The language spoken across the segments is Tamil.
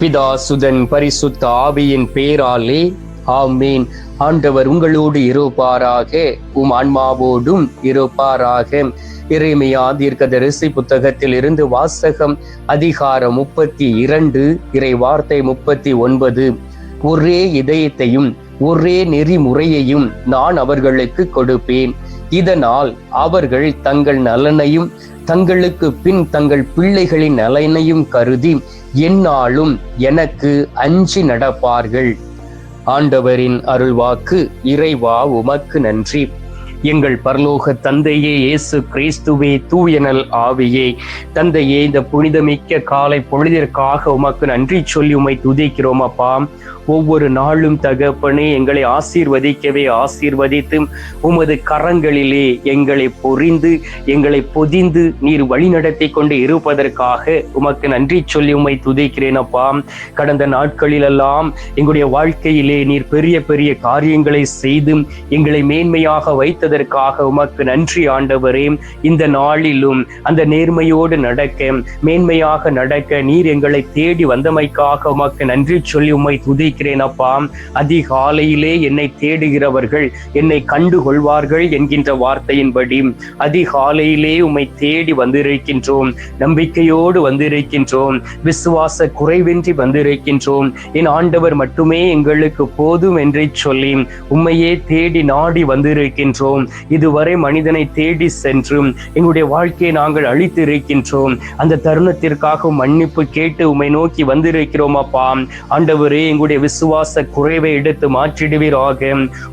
பிதா சுதன் பரிசுத்த ஆவியின் பேராலே ஆமீன். ஆண்டவர் உங்களோடு இருப்பாராக உம் ஆன்மாவோடும் இருப்பாராக. இறைமையா தீர்க்கதரிசி புத்தகத்தில் இருந்து வாசகம் அதிகாரம் முப்பத்தி இரண்டு இறை வார்த்தை முப்பத்தி ஒன்பது. ஒரே இதயத்தையும் ஒரே நெறிமுறையையும் நான் அவர்களுக்கு கொடுப்பேன். இதனால் அவர்கள் தங்கள் நலனையும் தங்களுக்கு பின் தங்கள் பிள்ளைகளின் நலனையும் கருதி எந்நாளும் எனக்கு அஞ்சி நடப்பார்கள். ஆண்டவரின் அருள்வாக்கு இறைவா உமக்கு நன்றி. எங்கள் பரலோக தந்தையே இயேசு கிறிஸ்துவே தூயனல் ஆவியே. தந்தையே இந்த புனிதமிக்க காலை பொழுதிற்காக உமக்கு நன்றி சொல்லி உமை துதிக்கிறோம் அப்பா. ஒவ்வொரு நாளும் தகப்பனே எங்களை ஆசீர்வதிக்கவே ஆசீர்வதித்து உமது கரங்களிலே எங்களை பொறிந்து எங்களை பொதிந்து நீர் வழிநடத்தி கொண்டு இருப்பதற்காக உமக்கு நன்றி சொல்லி உமை துதிக்கிறேன் அப்பா. கடந்த நாட்களிலெல்லாம் எங்களுடைய வாழ்க்கையிலே நீர் பெரிய பெரிய காரியங்களை செய்து எங்களை மேன்மையாக வைத்ததற்காக உமக்கு நன்றி ஆண்டவரே. இந்த நாளிலும் அந்த நேர்மையோடு நடக்க மேன்மையாக நடக்க நீர் எங்களை தேடி வந்தமைக்காக உமக்கு நன்றி சொல்லி உம்மை இருக்கிறேன் அப்பா அதிகாலையிலே என்னை தேடுகிறவர்கள் என்னை கண்டு கொள்வார்கள் என்கின்ற வார்த்தையின்படி. அதிகாலையிலே உம்மை தேடி வந்திருக்கின்றோம். நம்பிக்கையோடு வந்திருக்கின்றோம். விசுவாச குறைவின்றி வந்திருக்கின்றோம். என் ஆண்டவர் மட்டுமே எங்களுக்கு போதும் என்று சொல்லி உம்மையே தேடி நாடி வந்திருக்கின்றோம். இதுவரை மனிதனை தேடி சென்றும் எங்களுடைய வாழ்க்கையை நாங்கள் அழித்து இருக்கின்றோம் அந்த தருணத்திற்காக மன்னிப்பு கேட்டு உம்மை நோக்கி வந்திருக்கிறோம் அப்பா ஆண்டவரே எங்களுடைய விசுவாச குறைவை எடுத்து மாற்றிடுவீராக.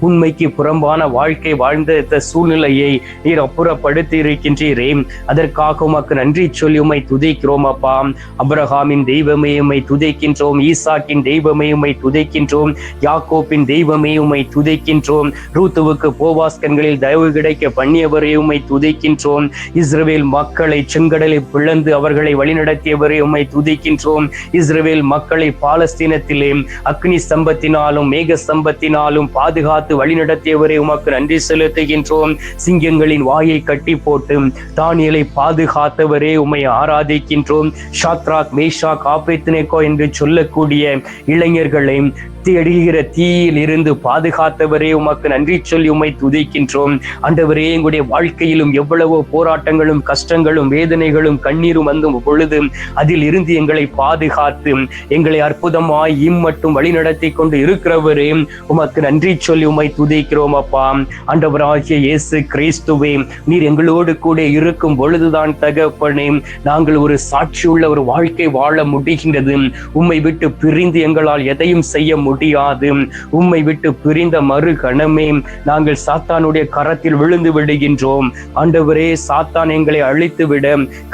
உண்மைக்கு புறம்பான வாழ்க்கை வாழ்ந்த சூழ்நிலையை நீர் அப்புறப்படுத்தி இருக்கின்றீரே அதற்காக உமக்கு நன்றி சொல்லி உமை துதிக்கிறோம் அப்பா. அப்ரஹாமின் தெய்வமே உமை துதிக்கின்றோம் ஈசாக்கின் தெய்வமே உமை துதிக்கின்றோம் யாக்கோப்பின் தெய்வமே உமை துதிக்கின்றோம் ரூத்துவுக்கு போவாஸ்கன்களில் தயவு கிடைக்க பண்ணியவரே உமை துதிக்கின்றோம் இஸ்ரேல் மக்களை செங்கடலை பிளந்து அவர்களை வழிநடத்தியவரே உமை துதிக்கின்றோம் இஸ்ரேல் மக்களை பாலஸ்தீனத்திலே அக்னி ஸ்தம்பத்தினாலும் மேக ஸ்தம்பத்தினாலும் பாதுகாத்து வழிநடத்தியவரை உமக்கு நன்றி செலுத்துகின்றோம். சிங்கங்களின் வாயை கட்டி போட்டு தானியலை பாதுகாத்தவரே உமை ஆராதிக்கின்றோம். ஷாத்ராக் மேஷாக் ஆபேத்னேகோ என்று சொல்லக்கூடிய இளைஞர்களை எரிகிற தீயில் இருந்து பாதுகாத்தவரே உமக்கு நன்றி சொல்லி உம்மை துதிக்கின்றோம். ஆண்டவரே எங்களுடைய வாழ்க்கையிலும் எவ்வளவோ போராட்டங்களும் கஷ்டங்களும் வேதனைகளும் கண்ணீரும் வந்தும் பொழுது அதில் இருந்து எங்களை பாதுகாத்து எங்களை அற்புதமாய் இம்மட்டும் வழி நடத்தி கொண்டு இருக்கிறவரே உமக்கு நன்றி சொல்லி உம்மை துதிக்கிறோம் அப்பா. ஆண்டவராகிய இயேசு கிறிஸ்துவே நீர் எங்களோடு கூட இருக்கும் பொழுதுதான் தகப்பனே நாங்கள் ஒரு சாட்சியுள்ள ஒரு வாழ்க்கை வாழ முடிகின்றது. உம்மை விட்டு பிரிந்து எங்களால் எதையும் செய்ய முடியாது. உம்மை விட்டு பிரிந்த மறு கணமே நாங்கள் சாத்தானுடைய கரத்தில் விழுந்து விடுகின்றோம். ஆண்டவரே சாத்தான் எங்களை அழித்துவிட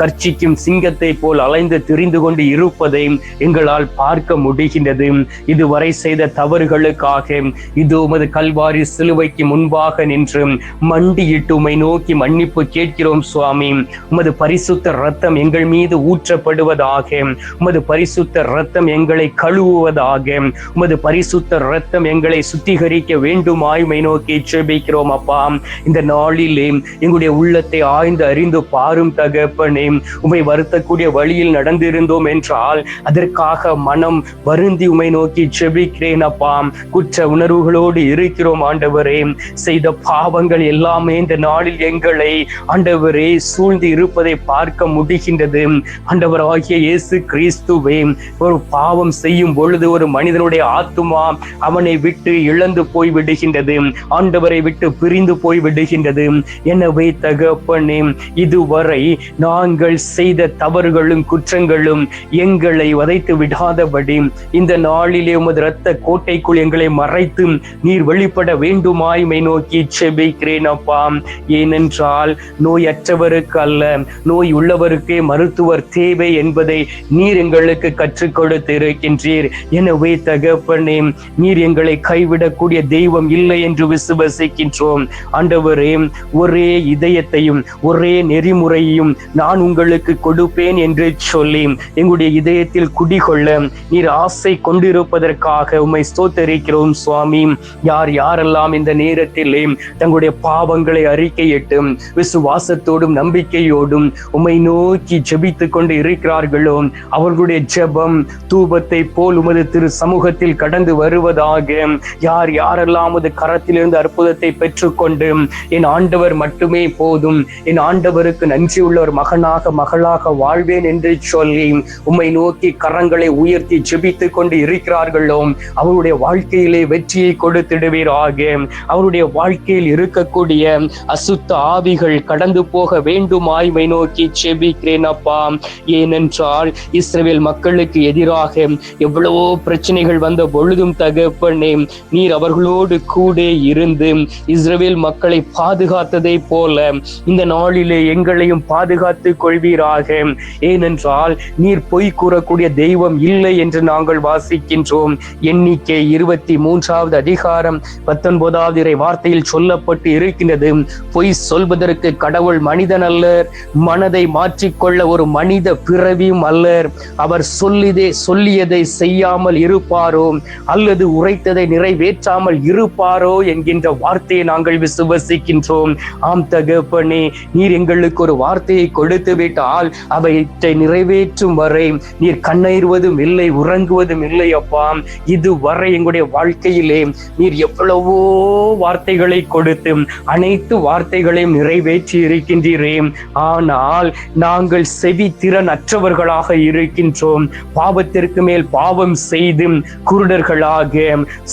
கர்ச்சிக்கும் சிங்கத்தை போல் அலைந்து திரிந்து கொண்டு இருப்பதை எங்களால் பார்க்க முடிகின்றது. இதுவரை செய்த தவறுகளுக்காக இது உமது கல்வாரி சிலுவைக்கு முன்பாக நின்று மண்டியிட்டு உமை நோக்கி மன்னிப்பு கேட்கிறோம் சுவாமி. உமது பரிசுத்த ரத்தம் எங்கள் மீது ஊற்றப்படுவதாக உமது பரிசுத்த ரத்தம் எங்களை கழுவுவதாக உமது பரிசுத்த ரத்தம் எங்களை சுத்திகரிக்க வேண்டுமாய்மை நோக்கி செபிக்கிறோம் அப்பா. இந்த நாளிலே எங்களுடைய உள்ளத்தை ஆய்ந்து அறிந்து பாரும் தகப்பனே. உமை வருத்தக்கூடிய வழியில் நடந்திருந்தோம் என்றால் அதற்காக மனம் வருந்தி உமை நோக்கி செபிக்கிறேன் அப்பா. குற்ற உணர்வுகளோடு இருக்கிறோம் ஆண்டவரே. செய்த பாவங்கள் எல்லாமே இந்த நாளில் எங்களை ஆண்டவரே சூழ்ந்து இருப்பதை பார்க்க முடிகின்றது. ஆண்டவராகிய இயேசு கிறிஸ்துவே ஒரு பாவம் செய்யும் பொழுது ஒரு மனிதனுடைய ஆத்துமா அவனை விட்டு இழந்து போய் விடுகின்றது. ஆண்டவரை விட்டு பிரிந்து போய் விடுகின்றது. எனவே தகப்பனே இதுவரை நாங்கள் செய்த தவறுகளும் குற்றங்களும் எங்களை வதைத்து விடாதபடி இந்த நாளிலே உமது இரத்த கோட்டைக்குள் எங்களை மறைத்து நீர் வெளிப்பட வேண்டுமாய்மை நோக்கி செபிக்கிறேன் அப்பா. ஏனென்றால் நோயற்றவருக்கு அல்ல நோய் உள்ளவருக்கே மருத்துவர் தேவை என்பதை நீர் எங்களுக்கு கற்றுக் கொடுத்து இருக்கின்றீர் எனவே தகப்பன் தகப்பனே நீர் எங்களை கைவிடக்கூடிய தெய்வம் இல்லை என்று விசுவசிக்கின்றோம். ஆண்டவரே ஒரே இதயத்தையும் ஒரே நெறிமுறையையும் நான் உங்களுக்கு கொடுப்பேன் என்று சொல்லி எங்களுடைய இதயத்தில் குடிகொள்ள நீர் ஆசை கொண்டிருப்பதற்காக உம்மை ஸ்தோத்தரிக்கிறோம் சுவாமி. யார் யாரெல்லாம் இந்த நேரத்திலே தங்களுடைய பாவங்களை அறிக்கையிட்டு விசுவாசத்தோடும் நம்பிக்கையோடும் உம்மை நோக்கி ஜெபித்துக் கொண்டு இருக்கிறார்களோ அவர்களுடைய ஜெபம் தூபத்தை போல் உமது திரு சமூகத்தில் கடந்து வருவதாக யார் யாரெல்லாம் உமது கரத்திலிருந்து அற்புதத்தை பெற்றுக்கொண்டு என் ஆண்டவர் மட்டுமே போதும் என் ஆண்டவருக்கு நன்றி உள்ள ஒரு மகனாக மகளாக வாழ்வேன் என்று சொல்லி உம்மை நோக்கி கரங்களை உயர்த்தி ஜெபித்துக் கொண்டு இருக்கிறார்களோ அவருடைய வாழ்க்கையிலே வெற்றியை கொடுத்திடுவீராக. அவருடைய வாழ்க்கையில் இருக்கக்கூடிய அசுத்த ஆவிகள் கடந்து போக வேண்டுமாய்மை நோக்கி செபிக்கிறேன் அப்பா. ஏனென்றால் இஸ்ரேல் மக்களுக்கு எதிராக எவ்வளவோ பிரச்சனைகள் வந்த பொழுதும் தகப்பனே நீர் அவர்களோடு கூட இருந்து இஸ்ரவேல் மக்களை பாதுகாத்ததை போல இந்த நாளிலே எங்களையும் பாதுகாத்து கொள்வீராக. ஏனென்றால் நீர் பொய் கூறக்கூடிய தெய்வம் இல்லை என்று நாங்கள் வாசிக்கின்றோம். எண்ணிக்கை இருபத்தி மூன்றாவது அதிகாரம் பத்தொன்பதாவது இறை வார்த்தையில் சொல்லப்பட்டு இருக்கின்றது. பொய் சொல்வதற்கு கடவுள் மனிதன் அல்லர் மனதை மாற்றிக்கொள்ள ஒரு மனித பிறவியும் அல்லர். அவர் சொல்லிதே சொல்லியதை செய்யாமல் இருப்பாரோ? அல்லது உரைத்ததை நிறைவேற்றாமல் இருப்பாரோ என்கின்ற வார்த்தையை நாங்கள் விசுவசிக்கின்றோம். ஆம் தகப்பனே நீர் எங்களுக்கு ஒரு வார்த்தையை கொடுத்து விட்டால் அவற்றை நிறைவேற்றும் வரை நீர் கண்ணீர்வதும் இல்லை உறங்குவதும் இல்லை அப்பா. இதுவரை எங்களுடைய வாழ்க்கையிலே நீர் எவ்வளவோ வார்த்தைகளை கொடுத்து அனைத்து வார்த்தைகளையும் நிறைவேற்றி இருக்கின்றீரே. ஆனால் நாங்கள் செவி திறன் அற்றவர்களாக இருக்கின்றோம். பாவத்திற்கு மேல் பாவம் செய்து குருடர்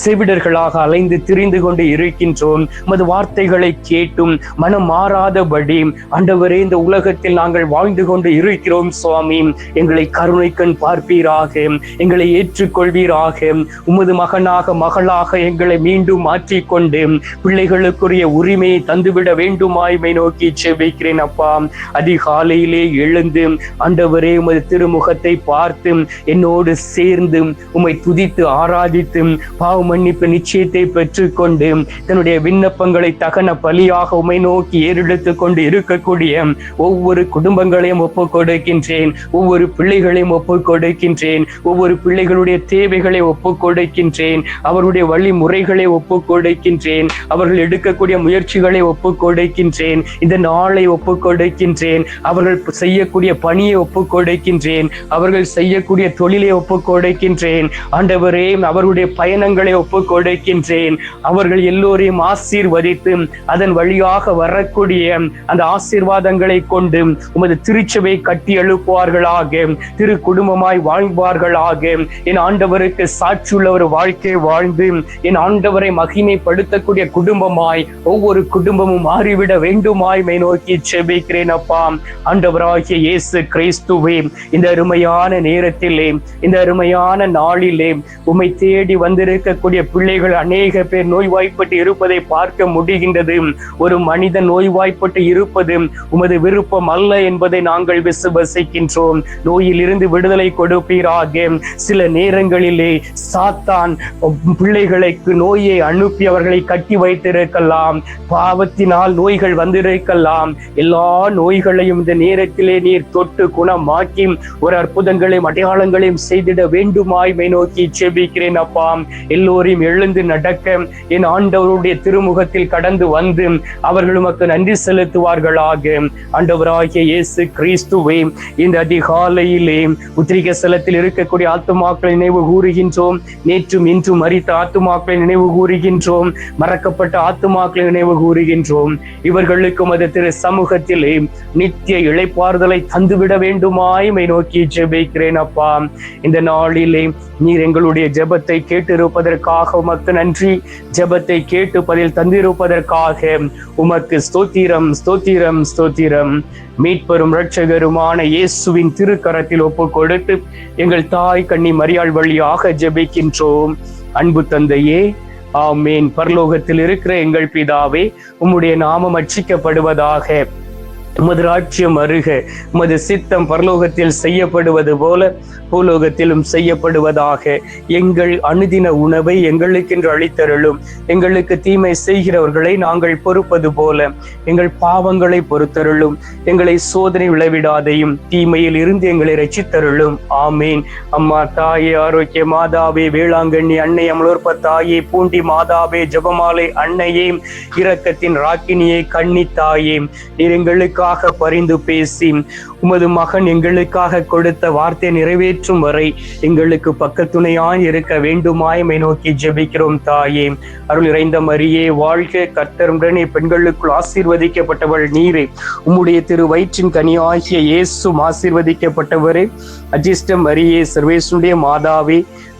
செவிடர்களாக அலைந்து திரிந்து கொண்டு இருக்கின்றோம். மது வார்த்தைகளை கேட்டும் மனம் மாறாதபடி ஆண்டவரே இந்த உலகத்தில் நாங்கள் வாழ்ந்து கொண்டு இருக்கிறோம் சுவாமி. எங்களை கருணைக்கண் பார்ப்பீராக எங்களை ஏற்றுக்கொள்வீராக. உமது மகனாக மகளாக எங்களை மீண்டும் மாற்றிக்கொண்டு பிள்ளைகளுக்குரிய உரிமையை தந்துவிட வேண்டுமாய்மை நோக்கி செபிக்கிறேன் அப்பா. அதிகாலையிலே எழுந்து ஆண்டவரே உமது திருமுகத்தை பார்த்து என்னோடு சேர்ந்து உம்மை துதித்து ஆராதித்து பாவ மன்னிப்பு நிச்சயத்தை பெற்றுக்கொண்டு தன்னுடைய விண்ணப்பங்களை தகன பலியாக உமை நோக்கி ஏறெடுத்து கொண்டு இருக்கக்கூடிய ஒவ்வொரு குடும்பங்களையும் ஒப்புக் கொடுக்கின்றேன். ஒவ்வொரு பிள்ளைகளையும் ஒப்புக் கொடுக்கின்றேன். ஒவ்வொரு பிள்ளைகளுடைய தேவைகளை ஒப்புக் கொடுக்கின்றேன். அவருடைய வழிமுறைகளை ஒப்புக் கொடுக்கின்றேன். அவர்கள் எடுக்கக்கூடிய முயற்சிகளை ஒப்புக் கொடுக்கின்றேன். இந்த நாளை ஒப்புக் கொடுக்கின்றேன். அவர்கள் செய்யக்கூடிய பணியை ஒப்புக் கொடுக்கின்றேன். அவர்கள் செய்யக்கூடிய தொழிலை ஒப்புக் கொடுக்கின்றேன். ஆண்டவரே அவருடைய பயணங்களை ஒப்பு கொடுக்கின்றேன் அவர்கள் எல்லோரையும் ஆசீர்வதித்து அதன் வழியாக வரக்கூடிய அந்த ஆசீர்வாதங்களை கொண்டு உமது திருச்சபை கட்டி எழுப்புவார்களாக திரு குடும்பமாய் வாழ்வார்களாக. என் ஆண்டவருக்கு சாட்சியுள்ள ஒரு வாழ்க்கை வாழ்ந்து என் ஆண்டவரை மகிமைப்படுத்தக்கூடிய குடும்பமாய் ஒவ்வொரு குடும்பமும் மாறிவிட வேண்டுமாய் மை நோக்கி செபிக்கிறேன் அப்பா. ஆண்டவராகிய இயேசு கிறிஸ்துவே இந்த அருமையான நேரத்திலே இந்த அருமையான நாளிலே உம்மை தேடி வந்திருக்கக்கூடிய பிள்ளைகள் அநேக பேர் நோய்வாய்ப்பட்டு இருப்பதை பார்க்க முடிகின்றது. ஒரு மனிதன் நோய்வாய்ப்பட்டு இருப்பது உமது விருப்பம் அல்ல என்பதை நாங்கள் விசுவசிக்கின்றோம் நோயில் இருந்து விடுதலை கொடுப்பீராக. சில நேரங்களிலே சாத்தான் பிள்ளைகளுக்கு நோயை அனுப்பி அவர்களை கட்டி வைத்திருக்கலாம். பாவத்தினால் நோய்கள் வந்திருக்கலாம். எல்லா நோய்களையும் இந்த நேரத்திலே நீர் தொட்டு குணமாக்கி ஒரு அற்புதங்களையும் அடையாளங்களையும் செய்திட வேண்டுமாய் மை நோக்கி செபிக்கிறேன் அப்பா. எல்லோரையும் எழுந்து நடக்க. என் ஆண்டவருடைய திருமுகத்தில் கடந்து வந்து அவர்கள் உமக்கு நன்றி செலுத்துவார்களாக. ஆண்டவராகிய இயேசு கிறிஸ்துவே இந்த அதிகாலையிலே உத்திரிக ஸ்தலத்தில் இருக்கக்கூடிய ஆத்துமாக்களை நினைவு கூறுகின்றோம். நேற்றும் இன்றும் மறித்த ஆத்துமாக்களை நினைவு கூறுகின்றோம். மறக்கப்பட்ட ஆத்துமாக்களை நினைவு கூறுகின்றோம். இவர்களுக்கு மத திரு சமூகத்திலே நித்திய இழைப்பாறுதலை தந்துவிட வேண்டுமாய் மை நோக்கி ஜெபிக்கிறேன் அப்பா. இந்த நாளிலே நீர் எங்களுடைய ஜெப ஜெபத்தை கேட்டிருப்பதற்காக உமக்கு நன்றி. ஜெபத்தை கேட்டு பதில் தந்திருப்பதற்காக உமக்கு ஸ்தோத்திரம் ஸ்தோத்திரம் ஸ்தோத்திரம். மீட்பெரும் இரட்சகருமான இயேசுவின் திருக்கரத்தில் ஒப்பு கொடுத்து எங்கள் தாய் கண்ணி மரியாள் வழியாக ஜெபிக்கின்றோம். அன்பு தந்தையே ஆமேன். பரலோகத்தில் இருக்கிற எங்கள் பிதாவே உம்முடைய நாமம் அச்சிக்கப்படுவதாக உமது ராட்சியம் அருக உமது சித்தம் பரலோகத்தில் செய்யப்படுவது போல பூலோகத்திலும் செய்யப்படுவதாக. எங்கள் அனுதின உணவை எங்களுக்கென்று அளித்தருளும். எங்களுக்கு தீமை செய்கிறவர்களை நாங்கள் பொறுப்பது போல எங்கள் பாவங்களை பொறுத்தருளும். எங்களை சோதனை விளைவிடாதையும் தீமையில் இருந்து எங்களை ரசித்தருளும் ஆமீன். அம்மா தாயே ஆரோக்கிய மாதாவே வேளாங்கண்ணி அன்னை அமலோற்ப தாயே பூண்டி மாதாவே ஜெபமாலை அன்னையே இரக்கத்தின் ராக்கினியே கன்னி தாயே நீர் எங்களுக்காக பரிந்து பேசி உமது மகன் எங்களுக்காக கொடுத்த வார்த்தை நிறைவேற்றும் வரை எங்களுக்கு பக்கத்துணையாய் இருக்க வேண்டுமாயமை நோக்கி ஜெபிக்கிறோம் தாயே. அருள் இறைந்த மரியே வாழ்க கர்த்தருடனே பெண்களுக்குள் ஆசீர்வதிக்கப்பட்டவள் நீரே. உம்முடைய திரு வயிற்றின் கனியாகிய இயேசும் ஆசீர்வதிக்கப்பட்டவரே. அஜிஷ்டம் மரியே சர்வேசுடைய மாதாவே